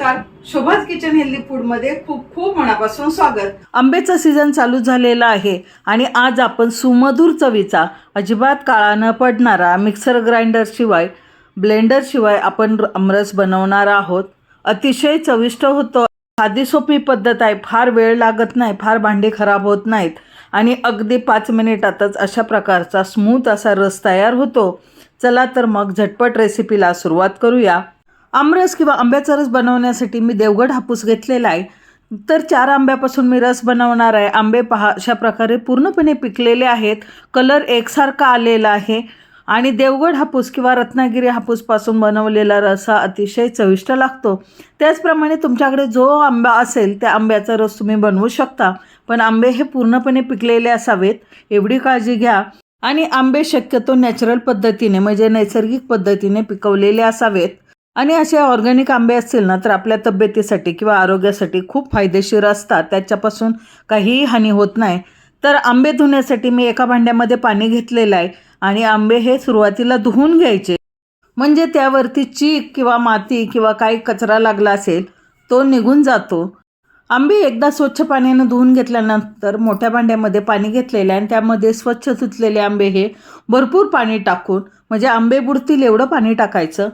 नमस्कार. शोभाज kitchen healthy फूडमध्ये खूप खूप मनापासून स्वागत. आंब्याचा सीझन चालू झालेला आहे आणि आज आपण सुमधुर चवीचा अजिबात काळा न पडणारा मिक्सर ग्राइंडर शिवाय ब्लेंडर शिवाय आपण अमरस आमरस बनवणार आहोत. अतिशय चविष्ट होतो. साधी सोपी पद्धत आहे. फार वेळ लागत नाही. फार भांडी खराब होत नाहीत. आणि अगदी पाच मिनिटातच अशा प्रकारचा स्मूथ असा रस तयार होतो. चला तर मग झटपट रेसिपीला सुरुवात करूया. आमरस किंवा आंब्याचा रस बनवण्यासाठी मी देवगड हापूस घेतलेला आहे. तर चार आंब्यापासून मी रस बनवणार आहे. आंबे पहा अशा प्रकारे पूर्णपणे पिकलेले आहेत. कलर एकसारखा आलेला आहे. आणि देवगड हापूस किंवा रत्नागिरी हापूसपासून बनवलेला रस हा अतिशय चविष्ट लागतो. त्याचप्रमाणे तुमच्याकडे जो आंबा असेल त्या आंब्याचा रस तुम्ही बनवू शकता. पण आंबे हे पूर्णपणे पिकलेले असावेत. एवढी काळजी घ्या. आणि आंबे शक्यतो नॅचरल पद्धतीने म्हणजे नैसर्गिक पद्धतीने पिकवलेले असावेत. आणि असे ऑर्गॅनिक आंबे असतील ना तर आपल्या तब्येतीसाठी किंवा आरोग्यासाठी खूप फायदेशीर असतात. त्याच्यापासून काहीही हानी होत नाही. तर आंबे धुण्यासाठी मी एका भांड्यामध्ये पाणी घेतलेलं आहे आणि आंबे हे सुरुवातीला धुवून घ्यायचे. म्हणजे त्यावरती चीक किंवा माती किंवा काही कचरा लागला असेल तो निघून जातो. आंबे एकदा स्वच्छ पाण्यानं धुवून घेतल्यानंतर मोठ्या भांड्यामध्ये पाणी घेतलेलं आहे आणि त्यामध्ये स्वच्छ धुतलेले आंबे हे भरपूर पाणी टाकून म्हणजे आंबे बुडतील एवढं पाणी टाकायचं.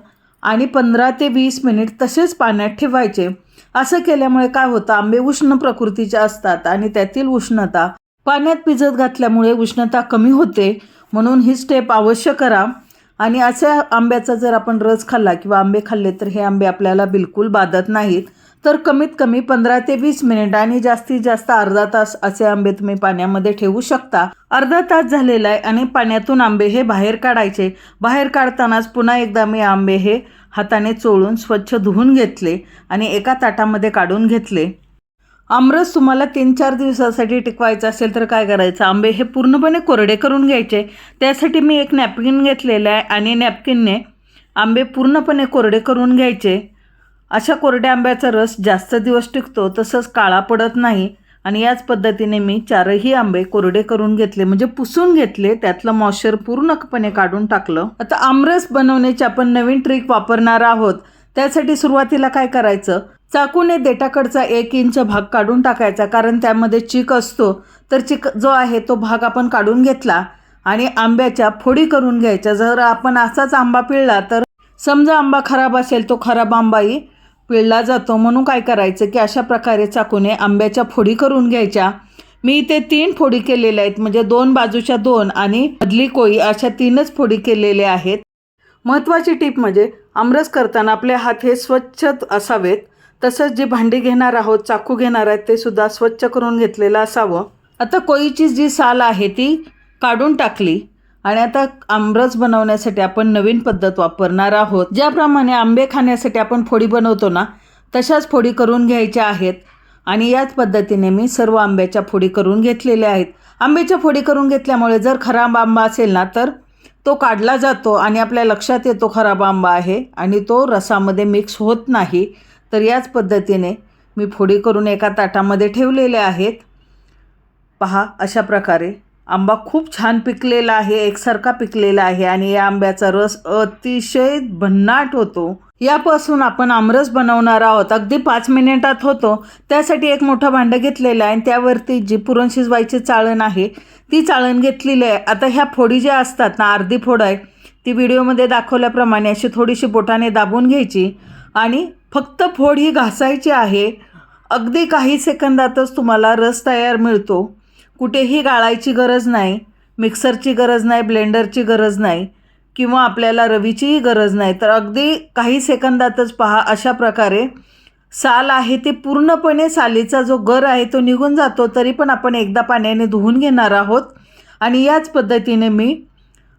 आणि पंधरा ते वीस मिनिट तसेच पाण्यात ठेवायचे. असं केल्यामुळे काय होतं? आंबे उष्ण प्रकृतीचे असतात आणि त्यातील उष्णता पाण्यात भिजत घातल्यामुळे उष्णता कमी होते. म्हणून ही स्टेप अवश्य करा. आणि अशा आंब्याचा जर आपण रस खाल्ला किंवा आंबे खाल्ले तर हे आंबे आपल्याला बिलकुल बाधत नाहीत. तर कमीत कमी पंधरा ते वीस मिनिट आणि जास्तीत जास्त अर्धा तास असे आंबे तुम्ही पाण्यामध्ये ठेवू शकता. अर्धा तास झालेला आहे आणि पाण्यातून आंबे हे बाहेर काढायचे. बाहेर काढतानाच पुन्हा एकदा मी आंबे हे हाताने चोळून स्वच्छ धुवून घेतले आणि एका ताटामध्ये काढून घेतले. आमरस तुम्हाला तीन चार दिवसासाठी टिकवायचं असेल तर काय करायचं? आंबे हे पूर्णपणे कोरडे करून घ्यायचे. त्यासाठी मी एक नॅपकिन घेतलेलं आहे आणि नॅपकिनने आंबे पूर्णपणे कोरडे करून घ्यायचे. अशा कोरड्या आंब्याचा रस जास्त दिवस टिकतो तसंच काळा पडत नाही. आणि याच पद्धतीने मी चारही आंबे कोरडे करून घेतले म्हणजे पुसून घेतले त्यातलं मॉइश्चर पूर्णपणे काढून टाकलं. आता आमरस बनवण्याची आपण नवीन ट्रिक वापरणार आहोत. त्यासाठी सुरुवातीला काय करायचं? चाकूने देठाकडचा एक इंच भाग काढून टाकायचा कारण त्यामध्ये चिक असतो. तर चिक जो आहे तो भाग आपण काढून घेतला आणि आंब्याच्या फोडी करून घ्यायच्या. जर आपण असाच आंबा पिळला तर समजा आंबा खराब असेल तो खराब आंबाही पिळला जातो म्हणून काय करायचं की अशा प्रकारे चाकूने आंब्याच्या फोडी करून घ्यायच्या. मी इथे तीन फोडी केलेल्या आहेत. म्हणजे दोन बाजूच्या दोन आणि मधली कोळी अशा तीनच फोडी केलेल्या आहेत. महत्त्वाची टीप म्हणजे आमरस करताना आपले हात हे स्वच्छ असावेत. तसंच जे भांडी घेणार आहोत चाकू घेणार आहेत ते सुद्धा स्वच्छ करून घेतलेलं असावं. आता कोळीची जी साल आहे ती काढून टाकली. आणि आता आमरस बनवण्यासाठी आपण नवीन पद्धत वापरणार आहोत. ज्याप्रमाणे आंबे खाण्यासाठी आपण फोडी बनवतो ना तशाच फोडी करून घ्यायच्या आहेत. आणि याच पद्धतीने मी सर्व आंब्याच्या फोडी करून घेतलेल्या आहेत. आंब्याच्या फोडी करून घेतल्यामुळे जर खराब आंबा असेल ना तर तो काढला जातो आणि आपल्या लक्षात येतो खराब आंबा आहे आणि तो रसामध्ये मिक्स होत नाही. तर याच पद्धतीने मी फोडी करून एका ताटामध्ये ठेवलेले आहेत. पहा अशा प्रकारे आंबा खूप छान पिकलेला आहे एकसारखा पिकलेला आहे आणि या आंब्याचा रस अतिशय भन्नाट होतो. यापासून आपण आमरस बनवणार आहोत. अगदी पाच मिनिटात होतो. त्यासाठी एक मोठं भांडं घेतलेलं आहे आणि त्यावरती जी पुरण शिजवायची चाळण आहे ती चाळण घेतलेली आहे. आता ह्या फोडी ज्या असतात ना अर्धी फोड आहे ती व्हिडिओमध्ये दाखवल्याप्रमाणे अशी थोडीशी बोटाने दाबून घ्यायची आणि फक्त फोड ही घासायची आहे. अगदी काही सेकंदातच तुम्हाला रस तयार मिळतो. कुठेही गाळायची गरज नाही मिक्सरची गरज नाही ब्लेंडरची गरज नाही किंवा आपल्याला रवीचीही गरज नाही. तर अगदी काही सेकंदातच पहा अशा प्रकारे साल आहे ते पूर्णपणे सालीचा जो गर आहे तो निघून जातो तरी पण आपण एकदा पाण्याने धुवून घेणार आहोत. आणि याच पद्धतीने मी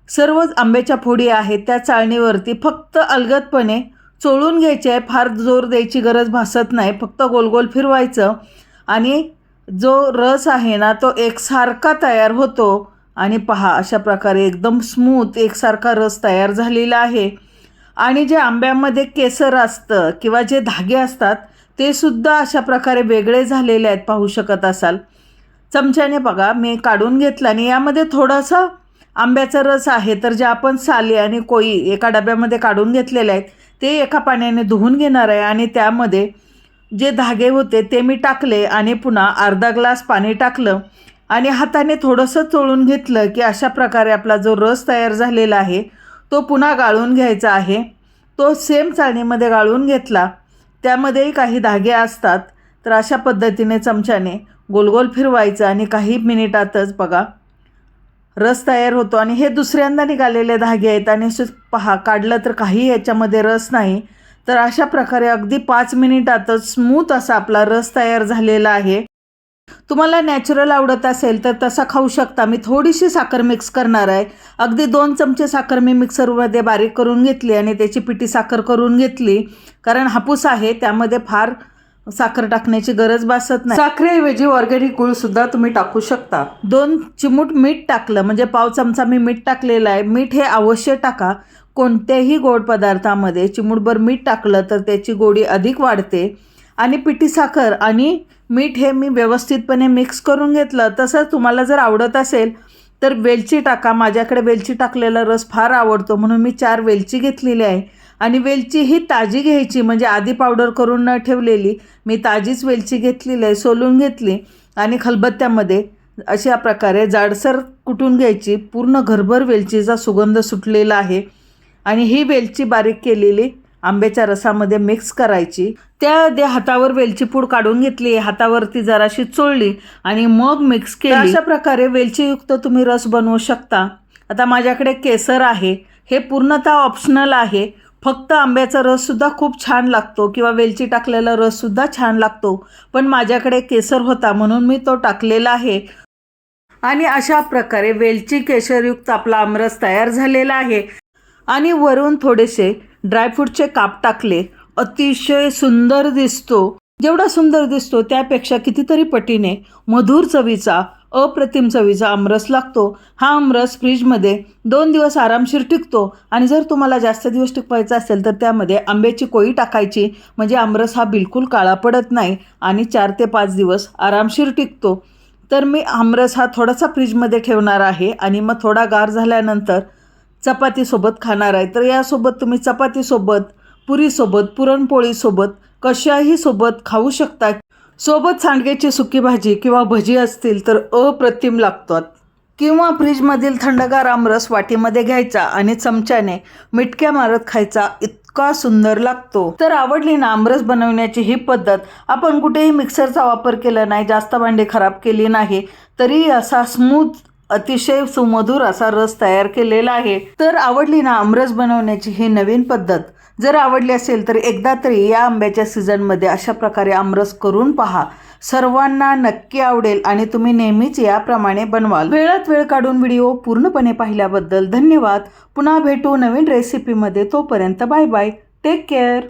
सर्व आंब्याच्या फोडी आहेत त्या चाळणीवरती फक्त अलगदपणे चोळून घ्यायचे आहे. फार जोर द्यायची गरज भासत नाही फक्त गोल गोल फिरवायचं आणि जो रस आहे ना तो एकसारखा तयार होतो. आणि पहा अशा प्रकारे एकदम स्मूथ एकसारखा रस तयार झालेला आहे. आणि जे आंब्यामध्ये केसर असतं किंवा जे धागे असतात ते सुद्धा अशा प्रकारे वेगळे झालेले आहेत पाहू शकत असाल. चमच्याने बघा मी काढून घेतला आणि यामध्ये थोडासा आंब्याचा रस आहे तर जे आपण साले आणि कोई एका डब्यामध्ये काढून घेतलेले आहेत ते एका पाण्याने धुवून घेणार आहे आणि त्यामध्ये जे धागे होते ते मी टाकले आणि पुन्हा अर्धा ग्लास पाणी टाकलं आणि हाताने थोडंसं चोळून घेतलं की अशा प्रकारे आपला जो रस तयार झालेला आहे तो पुन्हा गाळून घ्यायचा आहे. तो सेम चाळणीमध्ये गाळून घेतला. त्यामध्येही काही धागे असतात तर अशा पद्धतीने चमच्याने गोलगोल फिरवायचं आणि काही मिनिटातच बघा रस तयार होतो. आणि हे दुसऱ्यांदा निघालेले धागे आहेत आणि पहा काढलं तर काही याच्यामध्ये रस नाही. तर अशा प्रकारे अगदी पाच मिनिटातच स्मूथ असा आपला रस तयार झालेला आहे. तुम्हाला नॅचरल आवडत असेल तर तसा खाऊ शकता. मी थोडीशी साखर मिक्स करणार आहे. अगदी दोन चमचे साखर मी मिक्सरमध्ये बारीक करून घेतली आणि त्याची पिठी साखर करून घेतली. कारण हापूस आहे त्यामध्ये फार साखर टाकण्याची गरज भासत नाही. साखरेऐवजी ऑर्गॅनिक गुळ सुद्धा तुम्ही टाकू शकता. दोन चिमूट मीठ टाकलं म्हणजे पाव चमचा मी मीठ टाकलेलं आहे. मीठ हे अवश्य टाका. कोणत्याही गोड पदार्थामध्ये चिमूटभर मीठ टाकलं तर त्याची गोडी अधिक वाढते. आणि पिठी साखर आणि मीठ हे मी व्यवस्थितपणे मिक्स करून घेतलं. तसंच तुम्हाला जर आवडत असेल तर वेलची टाका. माझ्याकडे वेलची टाकलेला रस फार आवडतो म्हणून मी चार वेलची घेतलेली आहे. आणि वेलची ही ताजी घ्यायची म्हणजे आधी पावडर करून न ठेवलेली. मी ताजीच वेलची घेतलेली आहे सोलून घेतली आणि खलबत्त्यामध्ये अशा प्रकारे जाडसर कुटून घ्यायची. पूर्ण घरभर वेलचीचा सुगंध सुटलेला आहे. आणि ही वेलची बारीक केलेली आंब्याच्या रसामध्ये मिक्स करायची. त्या हातावर वेलची पूड काढून घेतली हातावरती जराशी चोळली आणि मग मिक्स केली. अशा प्रकारे वेलचीयुक्त तुम्ही रस बनवू शकता. आता माझ्याकडे केसर आहे. हे पूर्णतः ऑप्शनल आहे. फक्त आंब्याचा रससुद्धा खूप छान लागतो किंवा वेलची टाकलेला रससुद्धा छान लागतो. पण माझ्याकडे केसर होता म्हणून मी तो टाकलेला आहे. आणि अशा प्रकारे वेलची केशरयुक्त आपला आमरस तयार झालेला आहे. आणि वरून थोडेसे ड्रायफ्रूटचे काप टाकले. अतिशय सुंदर दिसतो. जेवढा सुंदर दिसतो त्यापेक्षा कितीतरी पटीने मधुर चवीचा अप्रतिम चवीचा आमरस लागतो. हा आमरस फ्रीजमध्ये दोन दिवस आरामशीर टिकतो आणि जर तुम्हाला जास्त दिवस टिकवायचा असेल तर त्यामध्ये आंब्याची कोळी टाकायची. म्हणजे आमरस हा बिलकुल काळा पडत नाही आणि चार ते पाच दिवस आरामशीर टिकतो. तर मी आमरस हा थोडासा फ्रीजमध्ये ठेवणार आहे आणि मग थोडा गार झाल्यानंतर चपातीसोबत खाणार आहे. तर यासोबत तुम्ही चपातीसोबत पुरीसोबत पुरणपोळीसोबत कशाही सोबत खाऊ शकता. सोबत सांडग्याची सुकी भाजी किंवा भजी असतील तर अप्रतिम लागतात. किंवा फ्रीजमधील थंडगार आमरस वाटीमध्ये घ्यायचा आणि चमच्याने मिटक्या मारत खायचा इतका सुंदर लागतो. तर आवडली ना आमरस बनवण्याची ही पद्धत? आपण कुठेही मिक्सरचा वापर केला नाही जास्त भांडी खराब केली नाही तरी असा स्मूथ अतिशय सुमधुर असा रस तयार केलेला आहे. तर आवडली ना आमरस बनवण्याची ही नवीन पद्धत? जर आवडली असेल तर एकदा तरी या आंब्याच्या सीझनमध्ये अशा प्रकारे आमरस करून पहा. सर्वांना नक्की आवडेल आणि तुम्ही नेहमीच याप्रमाणे बनवाल. वेळात वेळ काढून व्हिडिओ पूर्णपणे पाहिल्याबद्दल धन्यवाद. पुन्हा भेटू नवीन रेसिपीमध्ये तोपर्यंत बाय बाय. Take care